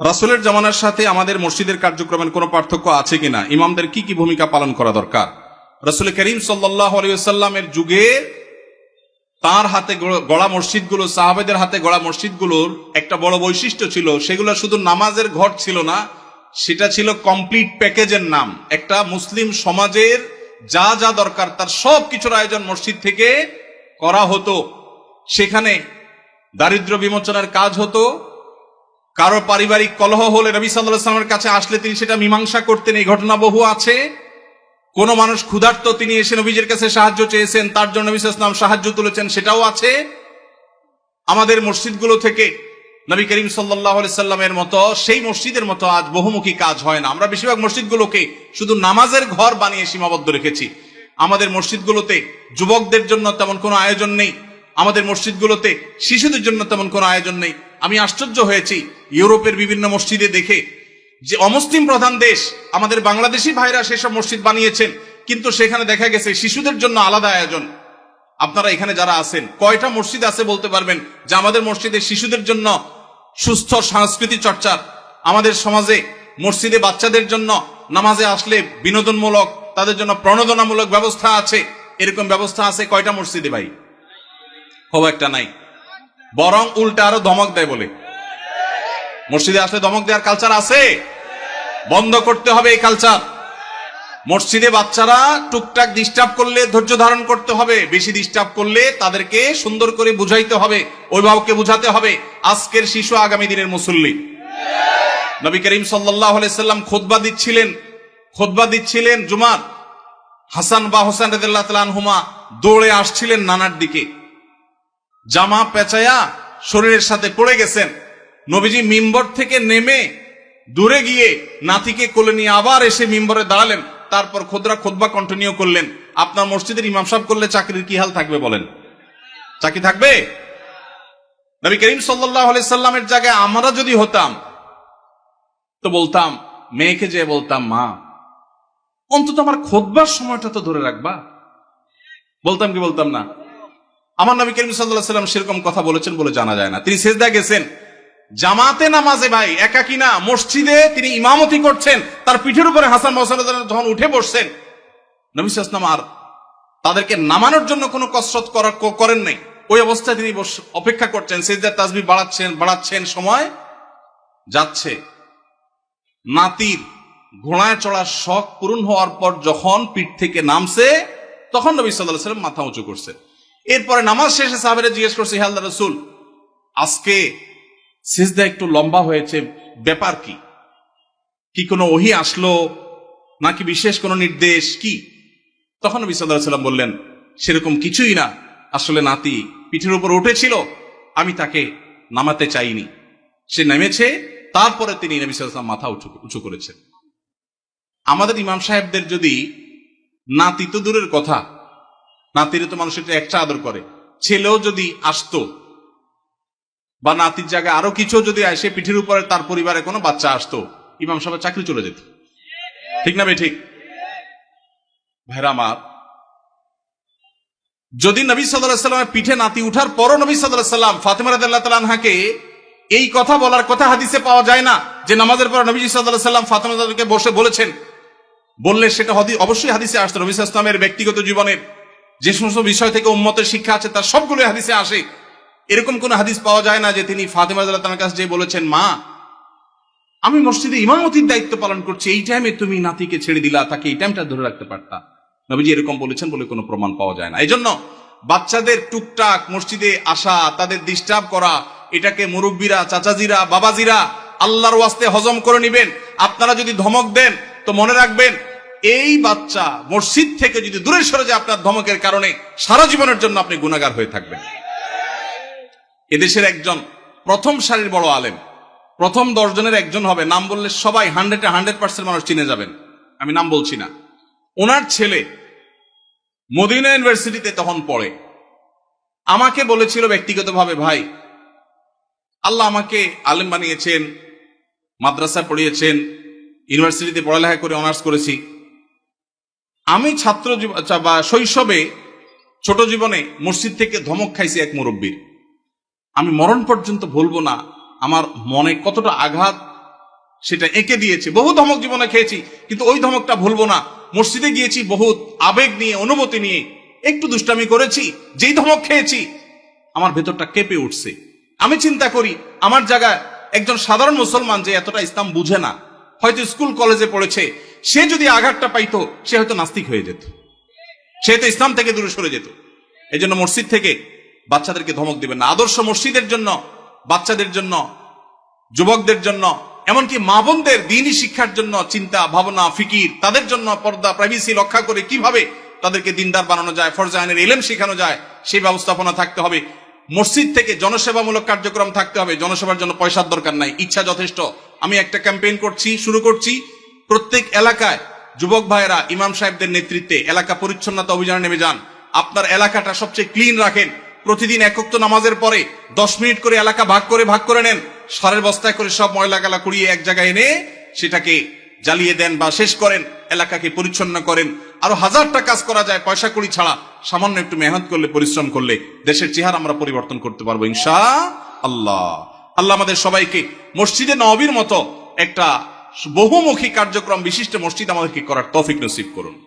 রাসুলের জামানার সাথে আমাদের মসজিদের কার্যক্রমের কোনো পার্থক্য আছে কিনা? ইমামদের কি কি ভূমিকা পালন করা দরকার? রসুল করিম সাল্লামের যুগে তার হাতে গড়া মসজিদগুলো, সাহাবেদের হাতে গড়া মসজিদগুলোর একটা বড় বৈশিষ্ট্য ছিল, সেগুলো শুধু নামাজের ঘর ছিল না, সেটা ছিল কমপ্লিট প্যাকেজের নাম। একটা মুসলিম সমাজের যা যা দরকার তার সব কিছুর আয়োজন মসজিদ থেকে করা হতো। সেখানে দারিদ্র বিমোচনের কাজ হতো কারও পারিবারিক কলহ হলে নবী সাল্লামের কাছে আসলে তিনি সেটা মীমাংসা করতেন, এই ঘটনা বহু আছে। কোন মানুষ ক্ষুধার্ত, তিনি এসে নবীজের কাছে সাহায্য চেয়েছেন, তার জন্য নবী সাল্লাম সাহায্য তুলেছেন, সেটাও আছে। আমাদের মসজিদগুলো থেকে নবী করিম সাল্লাহ সাল্লামের মতো, সেই মসজিদের মতো আজ বহুমুখী কাজ হয় না। আমরা বেশিরভাগ মসজিদগুলোকে শুধু নামাজের ঘর বানিয়ে সীমাবদ্ধ রেখেছি। আমাদের মসজিদগুলোতে যুবকদের জন্য তেমন কোনো আয়োজন নেই। আমাদের মসজিদগুলোতে শিশুদের জন্য তেমন কোনো আয়োজন নেই। আমি আশ্চর্য হয়েছি ইউরোপের বিভিন্ন মসজিদে দেখে যে অমুসলিম প্রধান দেশ, আমাদের বাংলাদেশি ভাইরা সেসব মসজিদ বানিয়েছেন, কিন্তু সেখানে দেখা গেছে শিশুদের জন্য আলাদা আয়োজন। আপনারা এখানে যারা আছেন, কয়টা মসজিদ আছে বলতে পারবেন যে আমাদের মসজিদে শিশুদের জন্য সুস্থ সংস্কৃতি চর্চার আমাদের সমাজে মসজিদে বাচ্চাদের জন্য নামাজে আসলে বিনোদনমূলক, তাদের জন্য প্রণোদনামূলক ব্যবস্থা আছে? এরকম ব্যবস্থা আছে কয়টা মসজিদে ভাই? খুব একটা নাই। বরং উল্টা আরও ধমক দেয় বলে। মসজিদে আসলে ধমক দেওয়ার কালচার আছে? বন্ধ করতে হবে এই কালচার মসজিদে বাচ্চারা টুকটাক ডিস্টার্ব করলে, ধৈর্য ধারণ করতে হবে। বেশি ডিস্টার্ব করলে তাদেরকে সুন্দর করে বুঝাইতে হবে, অভিভাবককে বুঝাতে হবে, আজকের শিশু আগামী দিনের মুসল্লি। নবী করিম সাল্লাম খোদবা দিচ্ছিলেন খোদবা দিচ্ছিলেন জুমার। হাসান বা হোসেন রেদুল্লাহ হুমা দৌড়ে আসছিলেন নানার দিকে। জামা পেঁচায়া শরীরের সাথে পড়ে গেছেন। নবীজি মিম্বর থেকে নেমে দূরে গিয়ে নাতিকে কোলে নিয়ে আবার এসে মিম্বরে দাঁড়ালেন। তারপর খোদরা খোদবা কন্টিনিউ করলেন, আপনার মসজিদের ইমাম সাহেব করলে চাকরির কি হাল থাকবে বলেন? চাকরি থাকবে? নবী করিম সাল্লাহ সাল্লামের জায়গায় আমরা যদি হতাম, তো বলতাম, মেয়েকে যে বলতাম, মা, অন্তত আমার খোদবার সময়টা তো ধরে রাখবা। বলতাম কি বলতাম না? আমার নবী করিম সাল্লাম সেরকম কথা বলেছেন বলে জানা যায় না। তিনি সেজদা গেছেন। জামাতে নামাজে ভাই একাকি না? মসজিদে তিনি ইমামতি করছেন। তার পিঠের উপরে হাসান মোহাম্মদ যখন উঠে বসছেন, নবী আর তাদেরকে নামানোর জন্য কোনো কসরত করা ক- করেন নাই। ওই অবস্থায় তিনি অপেক্ষা করছেন সেজদার তাজবি বাড়াচ্ছেন বাড়াচ্ছেন, সময় যাচ্ছে। নাতির ঘোড়ায় চড়ার শখ পূরণ হওয়ার পর যখন পিঠ থেকে নামছে, তখন নবী সাল্লাহ সাল্লাম মাথা উঁচু করছে এরপরে নামাজ শেষে সাহাবেরা জিজ্ঞেস করছে হালদা রসুল, আজকে সিজদা একটু লম্বা হয়েছে, ব্যাপার কি? কি কোনো ওহি আসলো? নাকি বিশেষ কোনো নির্দেশ? কি? তখন নবী বললেন, সেরকম কিছুই না। আসলে নাতি পিঠের উপর উঠেছিল, আমি তাকে নামাতে চাইনি। সে নেমেছে, তারপরে তিনি নবী মাথা উঁচু উঁচু করেছেন। আমাদের ইমাম সাহেবদের যদি নাতি তো দূরের কথা নাতিরে তো মানুষ একটু একটা আদর করে। ছেলেও যদি আসতো, বা নাতির জায়গায় আরও কিছু যদি আসে পিঠের উপরে তার পরিবারে কোনো বাচ্চা আসতো, ইমাম সাহেবের চাকরি চলে যেত। ঠিক না ভাই ঠিক? ভাইরা যদি নবী সাল্লামের পিঠে নাতি উঠার পরও নবী সাল্লাহ সাল্লাম ফাতেমা রাদিয়াল্লাহু এই কথা বলার কথা হাদিসে পাওয়া যায় না, যে নামাজের পর নবী সাল্লাহ সাল্লাম ফাতেমা বসে বলেছেন। বললে সেটা অবশ্যই হাদিসে আসতো, নবী ইসলামের ব্যক্তিগত জীবনের যে সমস্ত বিষয় থেকে উম্মতের শিক্ষা আছে, তার সবগুলো হাদিসে আসে। এরকম কোন হাদিস পাওয়া যায় না যে তিনি ফাতেমা তাআলার কাছে যে বলেছেন, মা, আমি মসজিদে ইমামতির দায়িত্ব পালন করছি, এই টাইমে তুমি নাতিকে ছেড়ে দিলা, তাকে এই টাইমটা ধরে রাখতে পারতা। নবীজি এরকম বলেছেন বলে কোনো প্রমাণ পাওয়া যায় না। এই জন্য বাচ্চাদের টুকটাক মসজিদে আসা, তাদের ডিস্টার্ব করা, এটাকে মুরব্বীরা, চাচাজিরা, বাবাজিরা আল্লাহর ওয়াস্তে হজম করে নিবেন। আপনারা যদি ধমক দেন, তো মনে রাখবেন এই বাচ্চা মসজিদ থেকে যদি দূরে সরে যায় আপনার ধমকের কারণে, সারা জীবনের জন্য আপনি গুণাগার হয়ে থাকবেন। এদেশের একজন প্রথম সারির বড় আলেম, প্রথম দশজনের একজন হবে, নাম বললে সবাই হান্ড্রেডে হান্ড্রেড পার্সেন্ট মানুষ চিনে যাবেন। আমি নাম বলছি না। ওনার ছেলে মদিনা ইউনিভার্সিটিতে তখন পড়ে। আমাকে বলেছিল ব্যক্তিগতভাবে, ভাই, আল্লাহ আমাকে আলেম বানিয়েছেন, মাদ্রাসা পড়িয়েছেন, ইউনিভার্সিটিতে পড়ালেখা করে অনার্স করেছি। আমি ছাত্র আচ্ছা, বা শৈশবে ছোট জীবনে মসজিদ থেকে ধমক খাইছি এক মুরব্বীর। আমি মরণ পর্যন্ত ভুলবো না আমার মনে কতটা আঘাত সেটা এঁকে দিয়েছে। বহু ধমক জীবনে খেয়েছি কিন্তু ওই ধমকটা ভুলবো না। মসজিদে গিয়েছি বহুত আবেগ নিয়ে অনুভূতি নিয়ে একটু দুষ্টামি করেছি যেই ধমক খেয়েছি আমার ভেতরটা কেঁপে উঠছে। আমি চিন্তা করি আমার জায়গায় একজন সাধারণ মুসলমান যে এতটা ইসলাম বুঝে না হয়তো স্কুল কলেজে পড়েছে সে যদি আঘাতটা পাইতো, সে হয়তো নাস্তিক হয়ে যেত। সে তো ইসলাম থেকে দূরে সরে যেত। এই জন্য মসজিদ থেকে বাচ্চাদেরকে ধমক দিবেন না। আদর্শ মসজিদের জন্য, বাচ্চাদের জন্য, যুবকদের জন্য, এমনকি মা বোনদের দিনই শিক্ষার জন্য চিন্তা, ভাবনা, ফিকির, তাদের জন্য পর্দা প্রাইভেসি রক্ষা করে কীভাবে তাদেরকে দিনদার বানানো যায় ফরজাহানের এলেম শেখানো যায়, সেই ব্যবস্থাপনা থাকতে হবে। মসজিদ থেকে জনসেবামূলক কার্যক্রম থাকতে হবে। জনসেবার জন্য পয়সার দরকার নাই। ইচ্ছা যথেষ্ট। আমি একটা ক্যাম্পেইন করছি, শুরু করছি। প্রত্যেক এলাকায় যুবক ভাইয়েরা, ইমাম সাহেবদের নেতৃত্বে এলাকা পরিচ্ছন্নতা অভিযানে নেমে যান। আপনার এলাকাটা সবচেয়ে ক্লিন রাখেন। প্রতিদিন একক নামাজের পরে দশ মিনিট করে এলাকা ভাগ করে ভাগ করে নেন। সারের বস্তায় করে সব ময়লা গালা কুড়িয়ে এক জায়গায় এনে সেটাকে জ্বালিয়ে দেন বা শেষ করেন, এলাকাকে পরিচ্ছন্ন করেন। আরও হাজারটা কাজ করা যায় পয়সা কড়ি ছাড়া। সামান্য একটু মেহনত করলে, পরিশ্রম করলে দেশের চেহারা আমরা পরিবর্তন করতে পারব ইনশা আল্লাহ আল্লাহ আমাদের সবাইকে মসজিদে নবীর মতো একটা বহুমুখী কার্যক্রম বিশিষ্ট মসজিদ আমাদেরকে করার তফিক নসিব করুন।